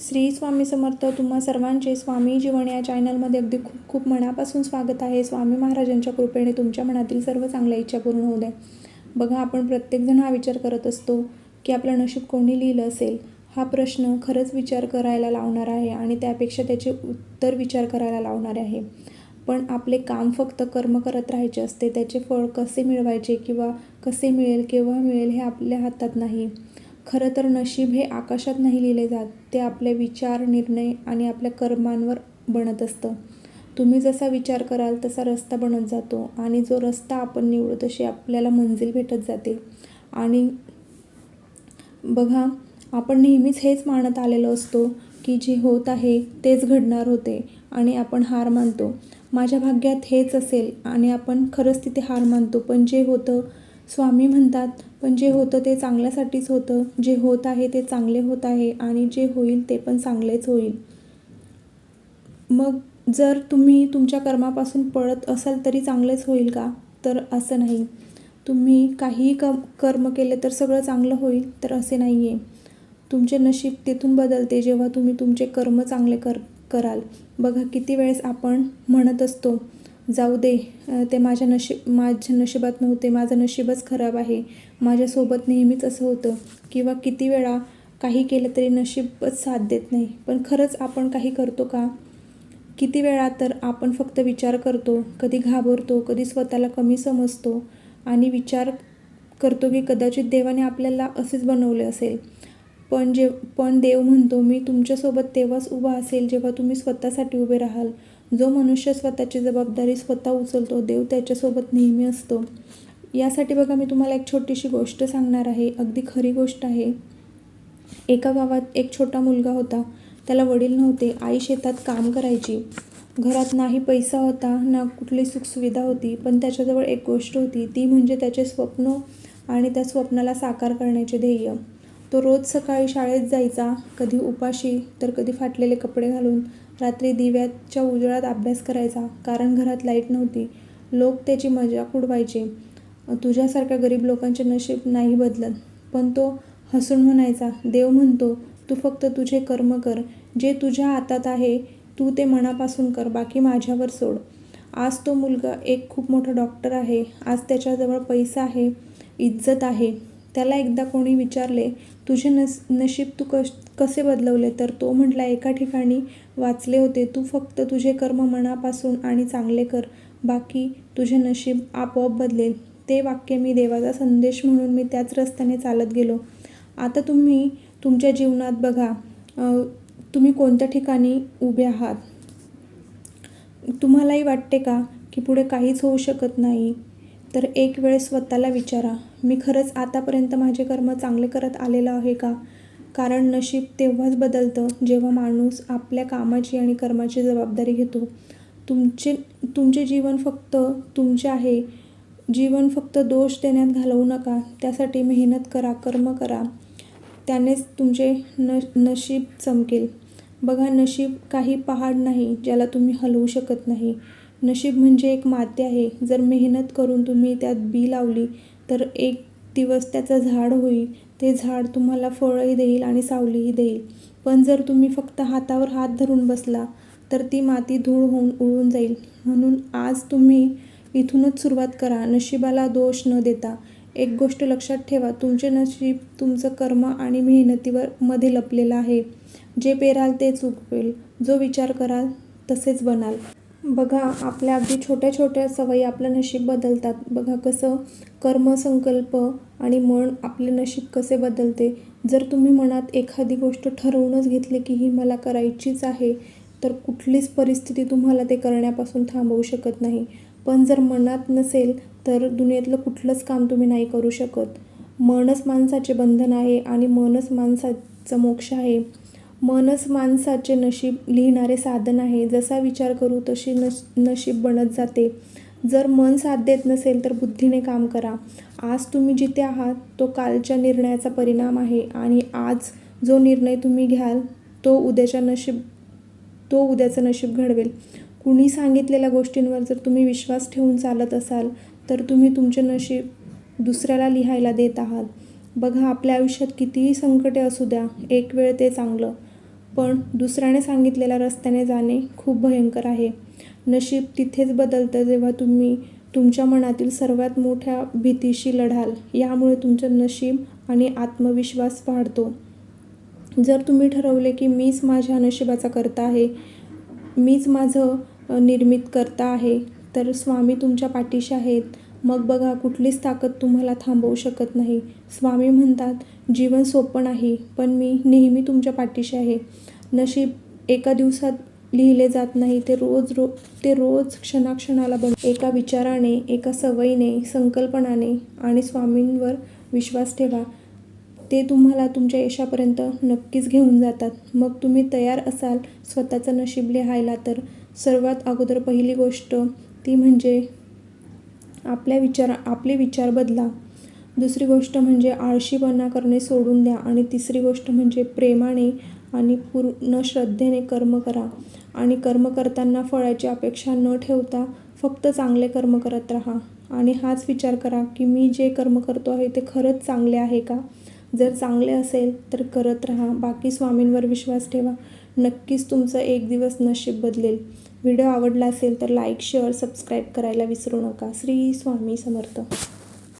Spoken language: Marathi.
श्री स्वामी समर्थ तुम्हा सर्वांचे स्वामी जीवन या चॅनलमध्ये अगदी खूप खूप मनापासून स्वागत आहे. स्वामी महाराजांच्या कृपेने तुमच्या मनातील सर्व चांगल्या इच्छा पूर्ण होऊ द्या. बघा आपण प्रत्येकजण हा विचार करत असतो की आपलं नशीब कोणी लिहिलं असेल? हा प्रश्न खरंच विचार करायला लावणार आहे आणि त्यापेक्षा त्याचे उत्तर विचार करायला लावणार आहे. पण आपले काम फक्त कर्म करत राहायचे असते. त्याचे फळ कसे मिळवायचे किंवा कसे मिळेल केव्हा मिळेल हे आपल्या हातात नाही. खरं तर नशीब हे आकाशात नाही लिहिले जात. ते आपले विचार निर्णय आणि आपल्या कर्मांवर बनत असतं. तुम्ही जसा विचार कराल तसा रस्ता बनत जातो आणि जो रस्ता आपण निवडू तशी आपल्याला मंजिल भेटत जाते. आणि बघा आपण नेहमीच हेच मानत आलेलो असतो की जे होत आहे तेच घडणार होते आणि आपण हार मानतो. माझ्या भाग्यात हेच असेल आणि आपण खरंच तिथे हार मानतो. पण जे होतं स्वामी म्हणतात पण जे होतं ते चांगल्यासाठीच होतं. जे होत आहे ते चांगले होत आहे आणि जे होईल ते पण चांगलेच होईल. मग जर तुम्ही तुमच्या कर्मापासून पळत असाल तरी चांगलेच होईल का? तर असं नाही. तुम्ही काहीही क कर्म केले तर सगळं चांगलं होईल तर असे नाही आहे तुमचे नशीब तिथून बदलते जेव्हा तुम्ही तुमचे कर्म चांगले कर कराल. बघा किती वेळेस आपण म्हणत असतो जाऊ दे ते माझ्या नशीब माझ्या नशिबात नव्हते माझं नशीबच खराब आहे. माझ्यासोबत नेहमीच असं होतं. किंवा किती वेळा काही केलं तरी नशीबच साथ देत नाही. पण खरंच आपण काही करतो का? किती वेळा तर आपण फक्त विचार करतो कधी घाबरतो कधी स्वतःला कमी समजतो आणि विचार करतो की कदाचित देवाने आपल्याला असेच बनवले असेल. पण जे पण देव म्हणतो मी तुमच्यासोबत तेव्हाच उभा असेल जेव्हा तुम्ही स्वतःसाठी उभे राहाल. जो मनुष्य स्वतःची जबाबदारी स्वतः उचलतो देव त्याच्यासोबत नेहमी असतो. यासाठी बघा मी तुम्हाला एक छोटीशी गोष्ट सांगणार आहे. अगदी खरी गोष्ट आहे. एका गावात एक छोटा मुलगा होता. त्याला वडील नव्हते. आई शेतात काम करायची. घरात नाही पैसा होता ना कुठली सुखसुविधा होती पण त्याच्याजवळ एक गोष्ट होती. ती म्हणजे त्याचे स्वप्न आणि त्या स्वप्नाला साकार करण्याचे ध्येय. तो रोज सकाळी शाळेत जायचा कधी उपाशी तर कधी फाटलेले कपडे घालून रात्री दिव्याच्या उजळात अभ्यास करायचा कारण घरात लाइट नव्हती. लोक त्याची मजाक उडवायचे. तुझ्यासारख्या गरीब लोकांचे नशीब नाही बदलत. पण तो हसून म्हणायचा देव म्हणतो तू फक्त तुझे कर्म कर. जे तुझ्या हातात आहे तू ते मनापासून कर बाकी माझ्यावर सोड. आज तो मुलगा एक खूप मोठा डॉक्टर आहे. आज त्याच्याजवळ पैसा आहे इज्जत आहे. त्याला एकदा कोणी विचारले तुझे नस नशीब तू कश कसे बदलवले? तर तो म्हटला एका ठिकाणी वाचले होते. तू फक्त तुझे कर्म मनापासून आणि चांगले कर. बाकी तुझे नशीब आपोआप बदलेल. ते वाक्य मी देवाचा संदेश म्हणून मी त्याच रस्त्याने चालत गेलो. आता तुम्ही तुमच्या जीवनात बघा तुम्ही कोणत्या ठिकाणी उभे आहात? तुम्हालाही वाटते का की पुढे काहीच होऊ शकत नाही? तर एक वेळ स्वतःला विचारा मी खरंच आतापर्यंत माझे कर्म चांगले करत आलेलो आहे का? कारण नशीब तेव्हाच बदलतं जेव्हा माणूस आपल्या कामाची आणि कर्माची जबाबदारी घेतो. तुमचे तुमचे जीवन फक्त तुमचे आहे. जीवन फक्त दोष देण्यात घालवू नका. त्यासाठी मेहनत करा कर्म करा. त्यानेच तुमचे न नशीब चमकेल. बघा नशीब काही पहाड नाही ज्याला तुम्ही हलवू शकत नाही. नशीब म्हणजे एक माती आहे. जर मेहनत करून तुम्ही त्यात बी लावली तर एक दिवस त्याचं झाड होईल. ते झाड तुम्हाला फळंही देईल आणि सावलीही देईल. पण जर तुम्ही फक्त हातावर हात धरून बसला तर ती माती धूळ होऊन उडून जाईल. म्हणून आज तुम्ही इथूनच सुरुवात करा. नशिबाला दोष न देता. एक गोष्ट लक्षात ठेवा. तुमचे नशीब तुमचं कर्म आणि मेहनतीवर मध्ये लपलेलं आहे. जे पेराल तेच उगवेल जो विचार कराल तसेच बनाल. बघा आपल्या अगदी छोट्या छोट्या सवयी आपलं नशीब बदलतात. बघा कसं कर्मसंकल्प आणि मन आपले नशीब कसे बदलते. जर तुम्ही मनात एखादी गोष्ट ठरवूनच घेतली की ही मला करायचीच आहे तर कुठलीच परिस्थिती तुम्हाला ते करण्यापासून थांबवू शकत नाही. पण जर मनात नसेल तर दुनियेतलं कुठलंच काम तुम्ही नाही करू शकत. मनच माणसाचे बंधन आहे आणि मनच माणसाचा मोक्ष आहे. मनच माणसाचे नशीब लिहिणारे साधन आहे. जसा विचार करू तशी नश नशीब बनत जाते. जर मन साथ देत नसेल तर बुद्धीने काम करा. आज तुम्ही जिथे आहात तो कालच्या निर्णयाचा परिणाम आहे आणि आज जो निर्णय तुम्ही घ्याल तो उद्याच्या नशीब तो उद्याचं नशीब घडवेल. कुणी सांगितलेल्या गोष्टींवर जर तुम्ही विश्वास ठेवून चालत असाल तर तुम्ही तुमचे नशीब दुसऱ्याला लिहायला देत आहात. बघा आपल्या आयुष्यात कितीही संकटे असू द्या एक वेळ ते चांगलं. पण दुसऱ्याने सांगितलेल्या रस्त्याने जाणे खूप भयंकर आहे. नशीब तिथेच बदलतं जेव्हा तुम्ही तुमच्या मनातील सर्वात मोठ्या भीतीशी लढाल. यामुळे तुमचं नशीब आणि आत्मविश्वास वाढतो. जर तुम्ही ठरवले की मीच माझ्या नशिबाचा करता आहे मीच माझं निर्मित करता आहे तर स्वामी तुमच्या पाठीशी आहेत. मग बघा कुठलीच ताकद तुम्हाला थांबवू शकत नाही. स्वामी म्हणतात जीवन सोपं नाही पण मी नेहमी तुमच्या पाठीशी आहे. नशीब एका दिवसात लिहिले जात नाही ते रोज रो ते रोज क्षणाक्षणाला बन एका विचाराने एका सवयीने संकल्पनाने आणि स्वामींवर विश्वास ठेवा. ते तुम्हाला तुमच्या यशापर्यंत नक्कीच घेऊन जातात. मग तुम्ही तयार असाल स्वतःचं नशीब लिहायला तर. सर्वात अगोदर पहिली गोष्ट ती म्हणजे आपल्या विचार आपले विचार बदला. दुसरी गोष्ट म्हणजे आळशीपणा करणे सोडून द्या आणि तिसरी गोष्ट म्हणजे प्रेमाने आणि पूर्ण श्रद्धेने कर्म करा. आणि कर्म करताना फळाची अपेक्षा न ठेवता फक्त चांगले कर्म करत राहा. आणि हाच विचार करा की मी जे कर्म करतो आहे ते खरंच चांगले आहे का? जर चांगले असेल तर करत राहा. बाकी स्वामींवर विश्वास ठेवा. नक्कीच तुमचं एक दिवस नशीब बदलेल. व्हिडिओ आवडला असेल तर लाईक शेअर सबस्क्राईब करायला विसरू नका. श्री स्वामी समर्थ.